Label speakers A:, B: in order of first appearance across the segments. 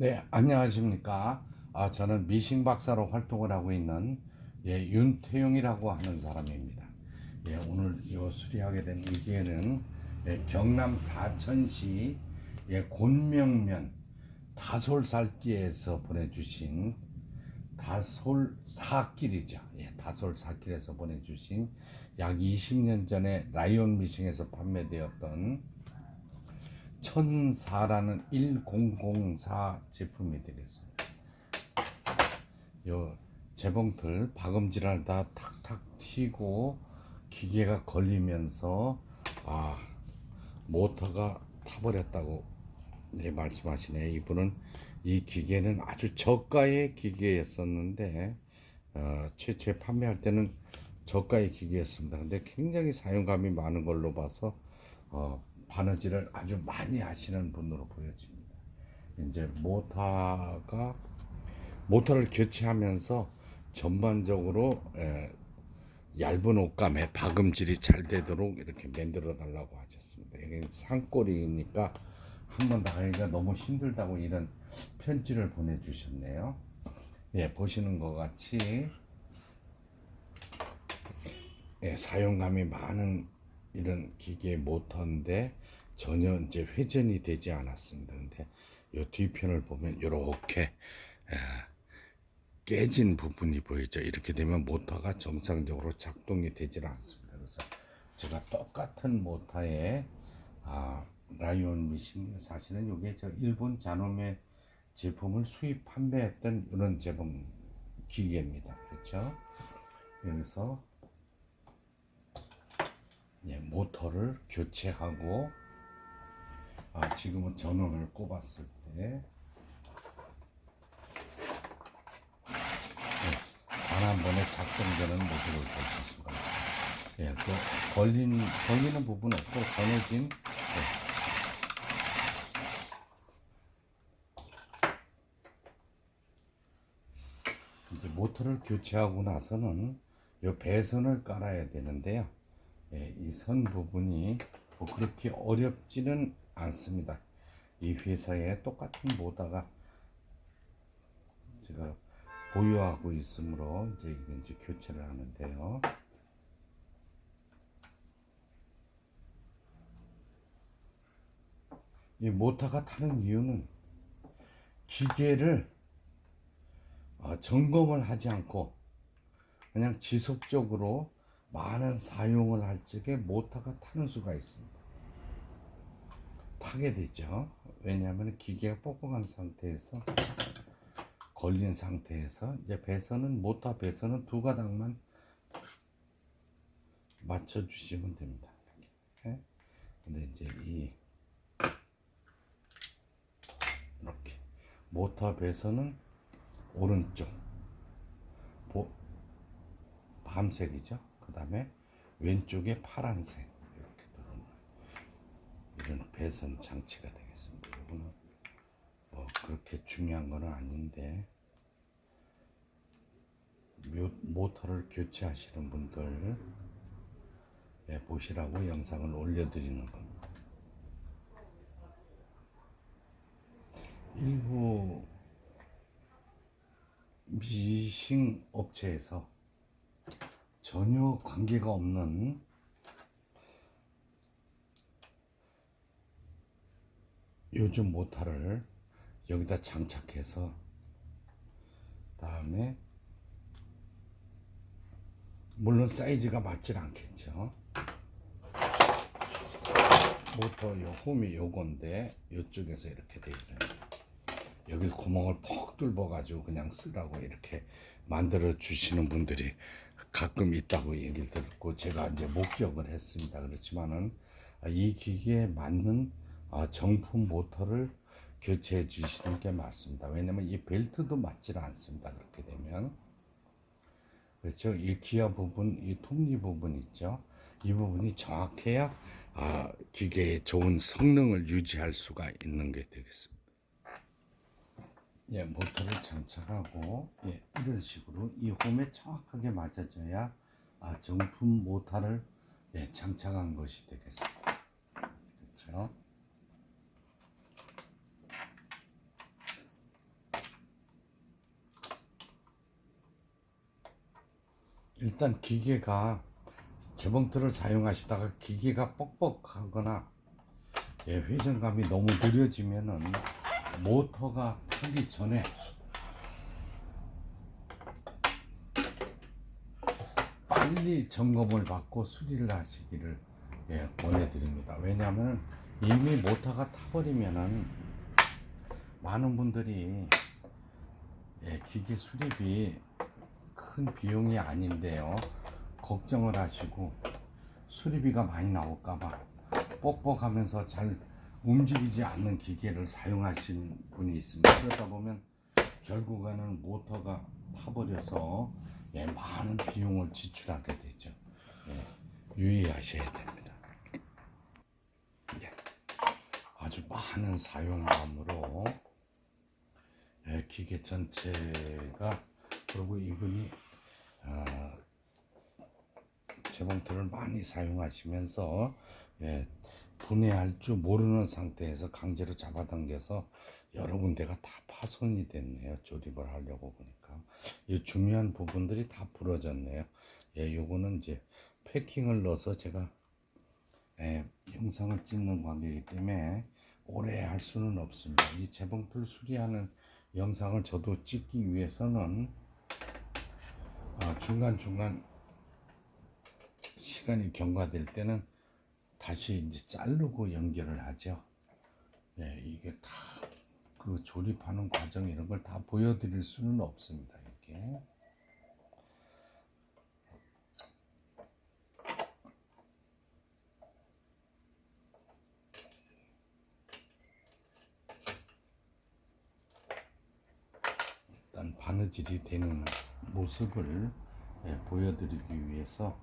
A: 네, 안녕하십니까. 아, 저는 미싱 박사로 활동을 하고 있는 예, 윤태용이라고 하는 사람입니다. 예, 오늘 요 수리하게 된 이 기회는 예, 경남 사천시 예, 곤명면 다솔살길에서 보내주신 다솔사길이죠. 예, 다솔사길에서 보내주신 약 20년 전에 라이온 미싱에서 판매되었던 천사라는 1004 제품이 되겠습니다. 요 재봉틀 박음질을 다 탁탁 튀고 기계가 걸리면서 아 모터가 타버렸다고 네, 말씀하시네. 이분은 이 기계는 아주 저가의 기계였었는데 어, 최초에 판매할 때는 저가의 기계였습니다. 근데 굉장히 사용감이 많은 걸로 봐서 어, 바느질을 아주 많이 하시는 분으로 보여집니다. 이제 모터가 모터를 교체하면서 전반적으로 에, 얇은 옷감에 박음질이 잘 되도록 이렇게 만들어 달라고 하셨습니다. 이게 산골이니까 한 번 나가기가 너무 힘들다고 이런 편지를 보내주셨네요. 예, 보시는 것 같이 예, 사용감이 많은 이런 기계 모터인데 전혀 이제 회전이 되지 않았습니다. 근데 이 뒤편을 보면 이렇게 깨진 부분이 보이죠. 이렇게 되면 모터가 정상적으로 작동이 되질 않습니다. 그래서 제가 똑같은 모터에 아, 라이온 미싱 사실은 이게 저 일본 자노메 제품을 수입 판매했던 이런 제품 기계입니다. 그렇죠? 그래서 예, 모터를 교체하고 아, 지금은 전원을 꼽았을 때 단한 번에 작동되는 모습을 보실 수가 있습니다. 예, 또 걸린 걸리는 부분 없고 전해진 예. 이제 모터를 교체하고 나서는 이 배선을 깔아야 되는데요. 예, 이선 부분이 뭐 그렇게 어렵지는 않습니다. 이 회사에 똑같은 모다가 제가 보유하고 있으므로 이제 이게 이제 교체를 하는데요. 이 모터가 타는 이유는 기계를 어, 점검을 하지 않고 그냥 지속적으로 많은 사용을 할 적에 모터가 타는 수가 있습니다. 타게 되죠. 왜냐하면 기계가 뻑뻑한 상태에서 걸린 상태에서 이제 배선은 모터 배선은 두 가닥만 맞춰 주시면 됩니다. 이렇게. 근데 이제 이 이렇게 모터 배선은 오른쪽 보, 밤색이죠. 그 다음에 왼쪽에 파란색 이렇게 들어오는 이런 배선 장치가 되겠습니다. 이거는 뭐 그렇게 중요한 건 아닌데 묘- 모터를 교체하시는 분들 예, 보시라고 영상을 올려드리는 겁니다. 일부 미싱 업체에서 전혀 관계가 없는 요즘 모터를 여기다 장착해서 다음에 물론 사이즈가 맞질 않겠죠. 모터 요 홈이 요건데 요쪽에서 이렇게 돼 있어요. 여기 구멍을 퍽 뚫어 가지고 그냥 쓰라고 이렇게 만들어 주시는 분들이 가끔 있다고 얘기를 듣고 제가 이제 목격을 했습니다. 그렇지만은 아, 이 기계에 맞는 아, 정품 모터를 교체해 주시는 게 맞습니다. 왜냐면 이 벨트도 맞질 않습니다. 그렇게 되면 그렇죠. 이 기아 부분, 이 톱니 부분 있죠. 이 부분이 정확해야 아, 기계의 좋은 성능을 유지할 수가 있는 게 되겠습니다. 예, 모터를 장착하고 예, 이런 식으로 이 홈에 정확하게 맞아줘야 아, 정품 모터를 예, 장착한 것이 되겠습니다. 그렇죠? 일단 기계가 재봉틀을 사용하시다가 기계가 뻑뻑하거나 예, 회전감이 너무 느려지면은 모터가 타기 전에 빨리 점검을 받고 수리를 하시기를 예, 권해드립니다. 왜냐하면 이미 모터가 타버리면은 많은 분들이 예, 기계 수리비 큰 비용이 아닌데요. 걱정을 하시고 수리비가 많이 나올까봐 뻑뻑하면서 잘 움직이지 않는 기계를 사용하신 분이 있습니다. 그러다 보면 결국에는 모터가 타버려서 예, 많은 비용을 지출하게 되죠. 예, 유의하셔야 됩니다. 예, 아주 많은 사용감으로 예, 기계 전체가 그리고 이분이 어, 재봉틀을 많이 사용하시면서 예, 분해할 줄 모르는 상태에서 강제로 잡아당겨서 여러 군데가 다 파손이 됐네요. 조립을 하려고 보니까 이 중요한 부분들이 다 부러졌네요. 예, 요거는 이제 패킹을 넣어서 제가 예, 영상을 찍는 관계이기 때문에 오래 할 수는 없습니다. 이 재봉틀 수리하는 영상을 저도 찍기 위해서는 아, 중간중간 시간이 경과될 때는 다시 이제 자르고 연결을 하죠. 예, 이게 다 그 조립하는 과정 이런 걸 다 보여드릴 수는 없습니다. 이게. 일단 바느질이 되는 모습을 예, 보여드리기 위해서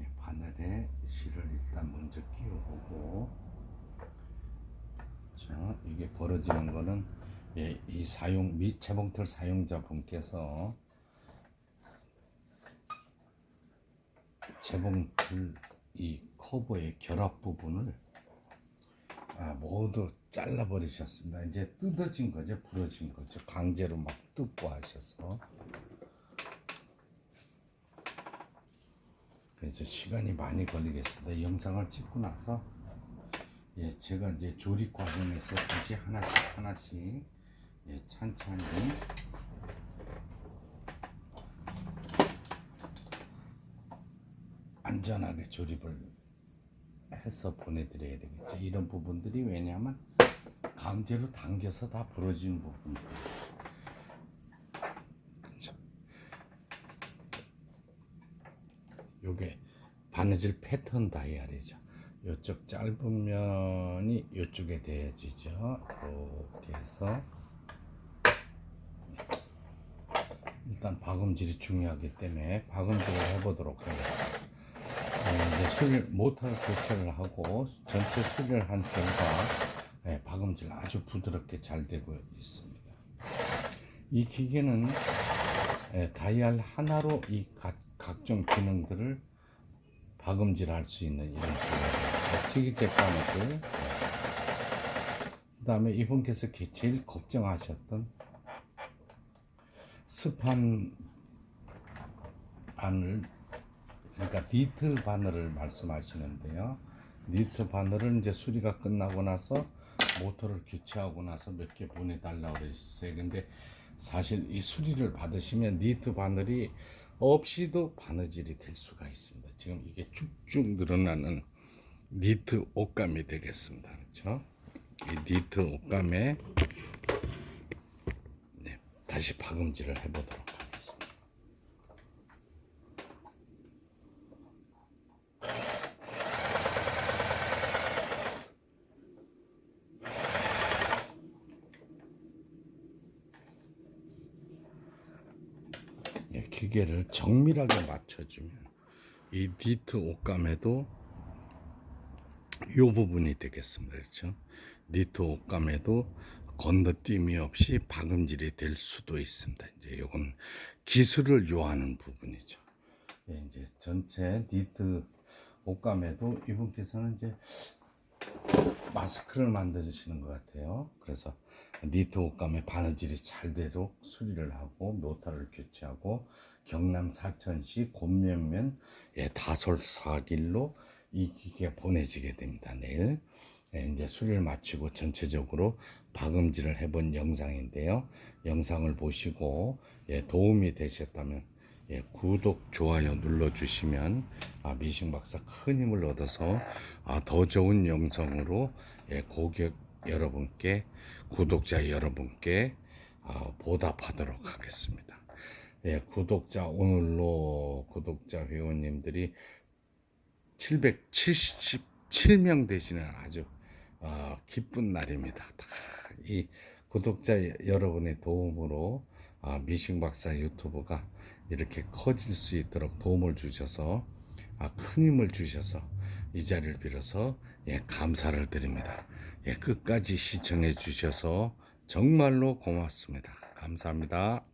A: 예, 바늘에 실을 일단 먼저 끼워보고 자 이게 벌어지는 거는 예, 이 사용 미 재봉틀 사용자분께서 재봉틀 이 커버의 결합 부분을 아, 모두 잘라 버리셨습니다. 이제 뜯어진 거죠, 부러진 거죠. 강제로 막 뜯고 하셔서 그래서 시간이 많이 걸리겠습니다. 이 영상을 찍고 나서 예, 제가 이제 조립 과정에서 다시 하나씩 하나씩 예, 천천히 안전하게 조립을 해서 보내드려야 되겠죠. 이런 부분들이 왜냐하면 강제로 당겨서 다 부러진 부분들. 그렇죠. 요게 바느질 패턴 다이얼이죠. 요쪽 짧은 면이 요쪽에 대야지죠. 이렇게 해서 일단 박음질이 중요하기 때문에 박음질을 해보도록 하겠습니다. 어, 이제 수리를 모터 교체를 하고 전체 수리를 한 결과 예, 박음질 아주 부드럽게 잘 되고 있습니다. 이 기계는 예, 다이얼 하나로 이 각, 각종 기능들을 박음질할 수 있는 이런 기계입니다. 시기제감들 그 다음에 이분께서 게- 제일 걱정하셨던 스판 바늘 그러니까 니트 바늘을 말씀하시는데요. 니트 바늘은 이제 수리가 끝나고 나서 모터를 교체하고 나서 몇 개 보내달라고 그랬어요. 근데 사실 이 수리를 받으시면 니트 바늘이 없이도 바느질이 될 수가 있습니다. 지금 이게 쭉쭉 늘어나는 니트 옷감이 되겠습니다. 그렇죠? 이 니트 옷감에 네, 다시 박음질을 해보도록 하겠습니다. 예, 기계를 정밀하게 맞춰주면 이 니트 옷감에도 이 부분이 되겠습니다. 그렇죠? 니트 옷감에도 건너뛰미 없이 박음질이 될 수도 있습니다. 이제 이건 기술을 요하는 부분이죠. 예, 이제 전체 니트 옷감에도 이분께서는 이제 마스크를 만드시는 것 같아요. 그래서 니트 옷감에 바느질이 잘 되도록 수리를 하고 묘타를 교체하고 경남 사천시 곤면면 예, 다솔 사길로 이 기계 보내지게 됩니다. 내일 예, 이제 수리를 마치고 전체적으로 박음질을 해본 영상인데요. 영상을 보시고 예, 도움이 되셨다면 예, 구독, 좋아요 눌러주시면 아, 미싱 박사 큰 힘을 얻어서 아, 더 좋은 영상으로 예, 고객 여러분께 구독자 여러분께 아, 보답하도록 하겠습니다. 예, 구독자 오늘로 구독자 회원님들이 777명 되시는 아주 어, 기쁜 날입니다. 다 이 구독자 여러분의 도움으로 아, 미싱 박사 유튜브가 이렇게 커질 수 있도록 도움을 주셔서 아, 큰 힘을 주셔서 이 자리를 빌어서 예, 감사를 드립니다. 예, 끝까지 시청해 주셔서 정말로 고맙습니다. 감사합니다.